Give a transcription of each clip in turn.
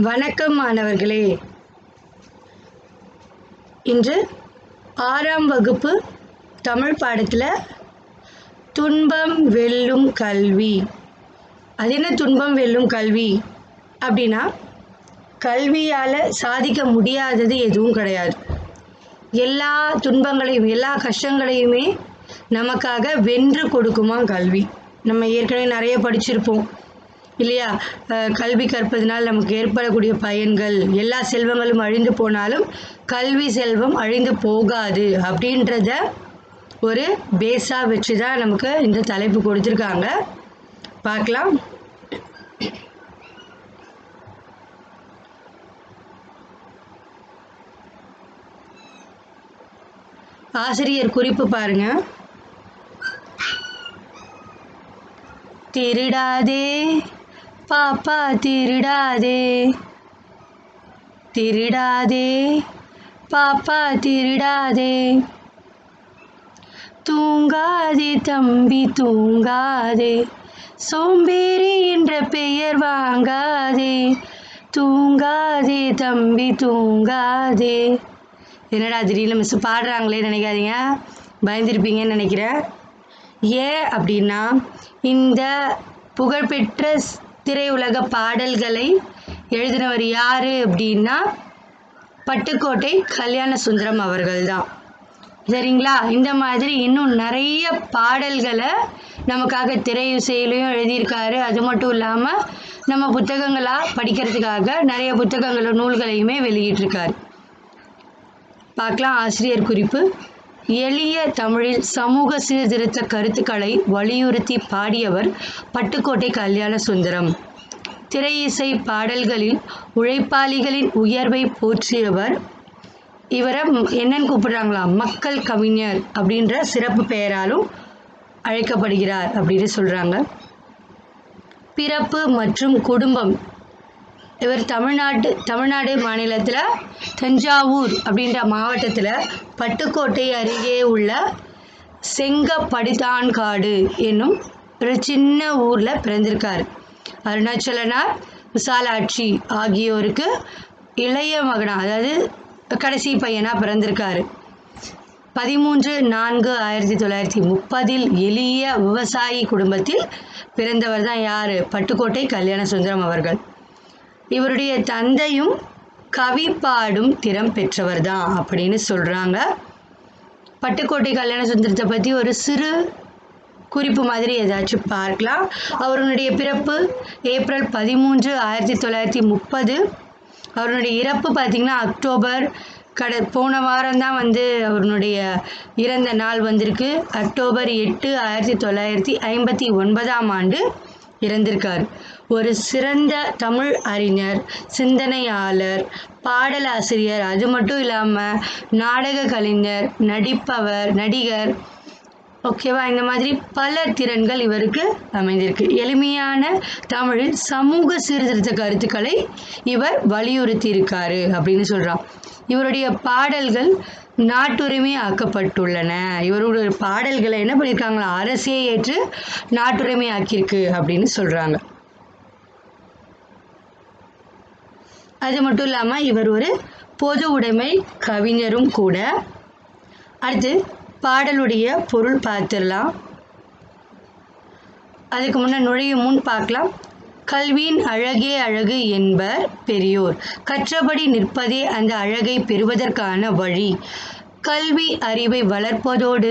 வணக்கம் மாணவர்களே. இன்று ஆறாம் வகுப்பு தமிழ் பாடத்தில் துன்பம் வெல்லும் கல்வி. அது என்ன துன்பம் வெல்லும் கல்வி? அப்படின்னா கல்வியால் சாதிக்க முடியாதது எதுவும் கிடையாது. எல்லா துன்பங்களையும் எல்லா கஷ்டங்களையுமே நமக்காக வென்று கொடுக்குமா கல்வி. நம்ம ஏற்கனவே நிறைய படிச்சிருப்போம். இல்லையா? கல்வி கற்பதனால் நமக்கு ஏற்படக்கூடிய பயன்கள் எல்லா செல்வங்களும் அழிந்து போனாலும் கல்வி செல்வம் அழிந்து போகாது அப்படின்றத ஒரு பேஸாக வச்சு தான் நமக்கு இந்த தலைப்பு கொடுத்துருக்காங்க. பார்க்கலாம். ஆசிரியர் குறிப்பு பாருங்க. திருடாதே பாப்பா திருடாதே. திருடாதே. பாப்பா திருடாதே. தூங்காதே தம்பி தூங்காதே. சோம்பேறி என்ற பெயர் வாங்காதே. தூங்காதே தம்பி தூங்காதே. என்னடா திடீர்னு மிஸ் பாடுறாங்களே நினைக்காதீங்க. பயந்துருப்பீங்கன்னு நினைக்கிறேன். ஏன் அப்படின்னா இந்த புகழ்பெற்ற திரையுலக பாடல்களை எழுதினவர் யார் அப்படின்னா பட்டுக்கோட்டை கல்யாண சுந்தரம் அவர்கள் தான் சரிங்களா? இந்த மாதிரி இன்னும் நிறைய பாடல்களை நமக்காக திரை இசையிலையும் எழுதியிருக்காரு. அது மட்டும் இல்லாமல் நம்ம புத்தகங்களாக படிக்கிறதுக்காக நிறைய புத்தகங்களும் நூல்களையுமே வெளியிட்டிருக்காரு. பார்க்கலாம். ஆசிரியர் குறிப்பு. எளிய தமிழில் சமூக சீர்திருத்த கருத்துக்களை வலியுறுத்தி பாடியவர் பட்டுக்கோட்டை கல்யாண சுந்தரம் திரை இசை பாடல்களில் உழைப்பாளிகளின் உயர்வை போற்றியவர் இவரை என்னன்னு கூப்பிடுறாங்களா? மக்கள் கவிஞர் அப்படின்ற சிறப்பு பெயராலும் அழைக்கப்படுகிறார் அப்படின்னு சொல்கிறாங்க பிறப்பு மற்றும் குடும்பம் இவர் தமிழ்நாட்டு தமிழ்நாடு மாநிலத்தில் தஞ்சாவூர் அப்படின்ற மாவட்டத்தில் பட்டுக்கோட்டை அருகே உள்ள செங்கப்படிதான்காடு என்னும் ஒரு சின்ன ஊரில் பிறந்திருக்கார். அருணாச்சலனார் விசாலாட்சி ஆகியோருக்கு இளைய மகனாக அதாவது கடைசி பையனாக பிறந்திருக்காரு. பதிமூன்று நான்கு ஆயிரத்தி தொள்ளாயிரத்தி முப்பதில் எளிய விவசாயி குடும்பத்தில் பிறந்தவர் தான் யார்? பட்டுக்கோட்டை கல்யாண சுந்தரம் அவர்கள். இவருடைய தந்தையும் கவி பாடும் திறம் பெற்றவர் தான் அப்படின்னு சொல்கிறாங்க பட்டுக்கோட்டை கல்யாண சுந்தரத்தை பற்றி ஒரு சிறு குறிப்பு மாதிரி ஏதாச்சும் பார்க்கலாம். அவருடைய பிறப்பு ஏப்ரல் பதிமூன்று ஆயிரத்தி தொள்ளாயிரத்தி முப்பது. அவருடைய இறப்பு பார்த்திங்கன்னா அக்டோபர் கட போன வாரம் தான் வந்து அவருடைய இறந்த நாள் வந்திருக்கு. அக்டோபர் எட்டு ஆயிரத்தி தொள்ளாயிரத்தி ஐம்பத்தி ஒன்பதாம் ஆண்டு இறந்திருக்கார். ஒரு சிறந்த தமிழ் அறிஞர் சிந்தனையாளர் பாடலாசிரியர் அது மட்டும் இல்லாமல் நாடக கலைஞர் நடிப்பவர் நடிகர். ஓகேவா இந்த மாதிரி பல திறன்கள் இவருக்கு அமைந்திருக்கு. எளிமையான தமிழில் சமூக சீர்திருத்த கருத்துக்களை இவர் வலியுறுத்தி இருக்காரு அப்படின்னு சொல்கிறான் இவருடைய பாடல்கள் நாட்டுரிமை ஆக்கப்பட்டுள்ளன. இவருடைய பாடல்களை என்ன பண்ணியிருக்காங்களா? அரசே ஏற்று நாட்டுரிமை ஆக்கியிருக்கு அப்படின்னு சொல்கிறாங்க அது மட்டும் இல்லாமல் இவர் ஒரு பொது உடைமை கவிஞரும் கூட. அடுத்து பாடலுடைய பொருள் பார்த்துடலாம். அதுக்கு முன்னே நுழையும் முன் பார்க்கலாம். கல்வியின் அழகே அழகு என்பர் பெரியோர். கற்றபடி நிற்பதே அந்த அழகை பெறுவதற்கான வழி. கல்வி அறிவை வளர்ப்பதோடு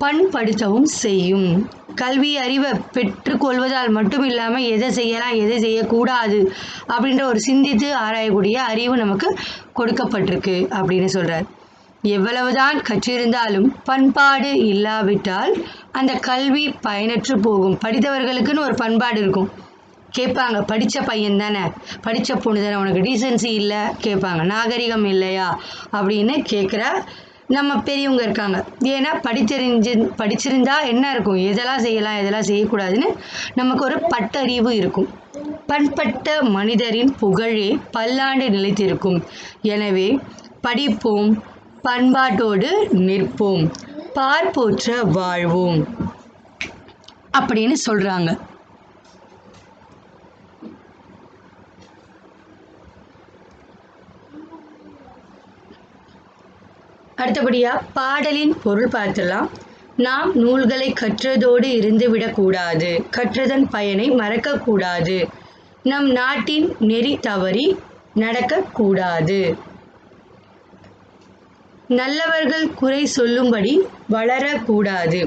பண்படுத்தவும் செய்யும். கல்வி அறிவை பெற்றுக்கொள்வதால் மட்டும் இல்லாமல் எதை செய்யலாம் எதை செய்யக்கூடாது அப்படின்ற ஒரு சிந்தித்து ஆராயக்கூடிய அறிவு நமக்கு கொடுக்கப்பட்டிருக்கு அப்படின்னு சொல்கிறார் எவ்வளவுதான் கற்றிருந்தாலும் பண்பாடு இல்லாவிட்டால் அந்த கல்வி பயனற்று போகும். படித்தவர்களுக்குன்னு ஒரு பண்பாடு இருக்கும். கேட்பாங்க படித்த பையன் தானே படித்த பொண்ணு தானே உனக்கு டீசென்சி இல்லை கேட்பாங்க நாகரிகம் இல்லையா அப்படின்னு கேட்குற நம்ம பெரியவங்க இருக்காங்க. ஏன்னா படித்தறிஞ்சு படிச்சிருந்தா என்ன இருக்கும்? எதெல்லாம் செய்யலாம் எதெல்லாம் செய்யக்கூடாதுன்னு நமக்கு ஒரு பட்டறிவு இருக்கும். பண்பட்ட மனிதரின் புகழே பல்லாண்டு நிலைத்திருக்கும். எனவே படிப்போம் பண்பாட்டோடு நிற்போம். பார்ப்போற்ற வாழ்வோம். அப்படின்னு சொல்கிறாங்க அடுத்தபடியாக பாடலின் பொருள் பார்த்துடலாம். நாம் நூல்களை கற்றதோடு இருந்துவிடக்கூடாது கற்றதன் பயனை மறக்கக்கூடாது. நம் நாட்டின் நெறி தவறி நடக்கக்கூடாது. நல்லவர்கள் குறை சொல்லும்படி வளரக்கூடாது.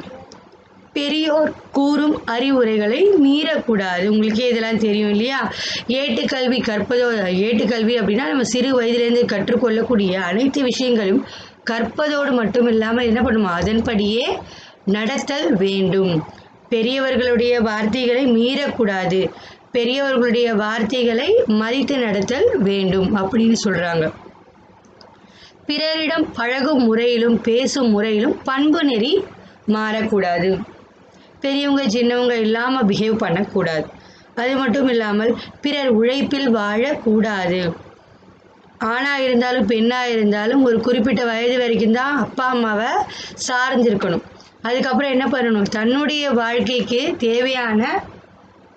பெரியோர் கூறும் அறிவுரைகளை மீறக்கூடாது. உங்களுக்கே இதெல்லாம் தெரியும் இல்லையா? ஏட்டுக்கல்வி கற்பதோ ஏட்டுக்கல்வி அப்படின்னா நம்ம சிறு வயதிலிருந்து கற்றுக்கொள்ளக்கூடிய அனைத்து விஷயங்களும் கற்பதோடு மட்டும் இல்லாமல் என்ன பண்ணுமா? அதன்படியே நடத்தல் வேண்டும். பெரியவர்களுடைய வார்த்தைகளை மீறக்கூடாது. பெரியவர்களுடைய வார்த்தைகளை மதித்து நடத்தல் வேண்டும் அப்படின்னு சொல்கிறாங்க பிறரிடம் பழகும் முறையிலும் பேசும் முறையிலும் பண்பு நெறி மாறக்கூடாது. பெரியவங்க சின்னவங்க இல்லாமல் பிஹேவ் பண்ணக்கூடாது. அது மட்டும் இல்லாமல் பிறர் உழைப்பில் வாழக்கூடாது. ஆணாக இருந்தாலும் பெண்ணாக இருந்தாலும் ஒரு குறிப்பிட்ட வயது வரைக்கும் தான் அப்பா அம்மாவை சார்ந்திருக்கணும். அதுக்கப்புறம் என்ன பண்ணணும்? தன்னுடைய வாழ்க்கைக்கு தேவையான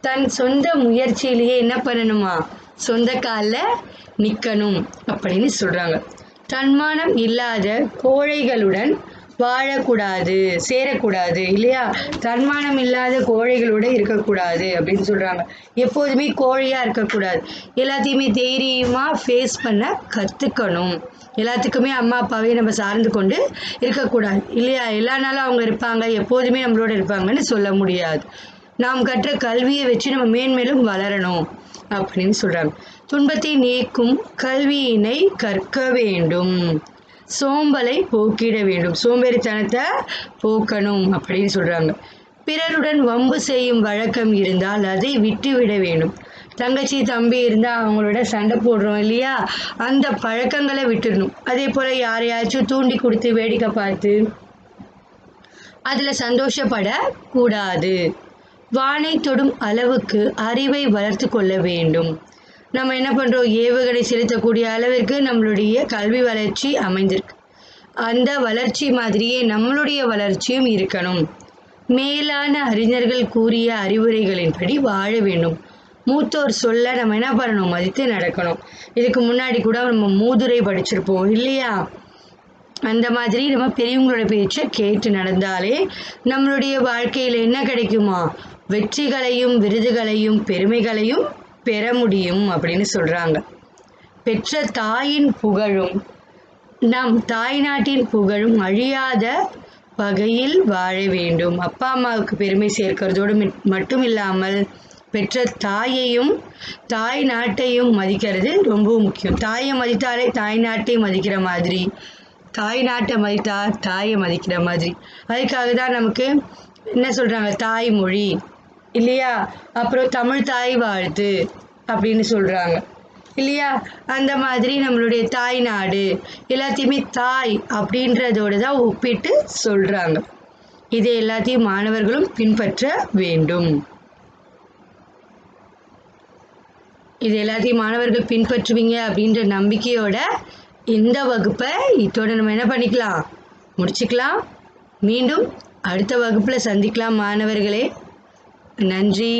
தன் சொந்த முயற்சியிலேயே என்ன பண்ணணுமா? சொந்த காலில் நிற்கணும் அப்படின்னு சொல்கிறாங்க தன்மானம் இல்லாத கோழைகளுடன் வாழக்கூடாது சேரக்கூடாது இல்லையா? தன்மானம் இல்லாத கோழைகளோட இருக்கக்கூடாது அப்படின்னு சொல்கிறாங்க எப்போதுமே கோழையாக இருக்கக்கூடாது. எல்லாத்தையுமே தைரியமாக ஃபேஸ் பண்ண கற்றுக்கணும் எல்லாத்துக்குமே அம்மா அப்பாவே நம்ம சார்ந்து கொண்டு இருக்கக்கூடாது இல்லையா? எல்லா நாளும் அவங்க இருப்பாங்க எப்போதுமே நம்மளோட இருப்பாங்கன்னு சொல்ல முடியாது. நாம் கற்ற கல்வியை வச்சு நம்ம மேன்மேலும் வளரணும் அப்படின்னு சொல்கிறாங்க துன்பத்தை நீக்கும் கல்வியினை கற்க வேண்டும். சோம்பலை போக்கிட வேண்டும். சோம்பேறித்தனத்தை போக்கணும் அப்படின்னு சொல்கிறாங்க பிறருடன் வம்பு செய்யும் வழக்கம் இருந்தால் அதை விட்டுவிட வேண்டும். தங்கச்சி தம்பி இருந்தால் அவங்களோட சண்டை போடுறோம் இல்லையா? அந்த பழக்கங்களை விட்டுடணும். அதே போல் யாரையாச்சும் தூண்டி கொடுத்து வேடிக்கை பார்த்து அதில் சந்தோஷப்படக்கூடாது. வானை தொடும் அளவுக்கு அறிவை வளர்த்து கொள்ள வேண்டும். நம்ம என்ன பண்ணுறோம் ஏவுகணை செலுத்தக்கூடிய அளவிற்கு நம்மளுடைய கல்வி வளர்ச்சி அமைந்திருக்கு. அந்த வளர்ச்சி மாதிரியே நம்மளுடைய வளர்ச்சியும் இருக்கணும். மேலான அறிஞர்கள் கூறிய அறிவுரைகளின்படி வாழ வேண்டும். மூத்தோர் சொல்ல நம்ம என்ன பண்ணணும்? மதித்து நடக்கணும். இதுக்கு முன்னாடி கூட நம்ம மூதுரை படிச்சிருப்போம் இல்லையா? அந்த மாதிரி நம்ம பெரியவங்களோட பேச்சை கேட்டு நடந்தாலே நம்மளுடைய வாழ்க்கையில் என்ன கிடைக்குமா? வெற்றிகளையும் விருதுகளையும் பெருமைகளையும் பெற முடியும் அப்படின்னு சொல்கிறாங்க பெற்ற தாயின் புகழும் நம் தாய் நாட்டின் புகழும் அழியாத வகையில் வாழ வேண்டும். அப்பா அம்மாவுக்கு பெருமை சேர்க்கிறதோடு மட்டும் இல்லாமல் பெற்ற தாயையும் தாய் நாட்டையும் மதிக்கிறது ரொம்ப முக்கியம். தாயை மதித்தாலே தாய் நாட்டை மதிக்கிற மாதிரி தாய் நாட்டை மதித்தா தாயை மதிக்கிற மாதிரி. அதுக்காக தான் நமக்கு என்ன சொல்கிறாங்க தாய்மொழி. இல்லையா? அப்புறம் தமிழ் தாய் வாழ்த்து அப்படின்னு சொல்கிறாங்க இல்லையா? அந்த மாதிரி நம்மளுடைய தாய் நாடு எல்லாத்தையுமே தாய் அப்படின்றதோட தான் ஒப்பிட்டு சொல்கிறாங்க இதை எல்லாத்தையும் மாணவர்களும் பின்பற்ற வேண்டும். இது எல்லாத்தையும் மாணவர்கள் பின்பற்றுவீங்க அப்படின்ற நம்பிக்கையோட இந்த வகுப்பை இதோட நம்ம என்ன பண்ணிக்கலாம்? முடிச்சுக்கலாம். மீண்டும் அடுத்த வகுப்பில் சந்திக்கலாம் மாணவர்களே. நன்றி.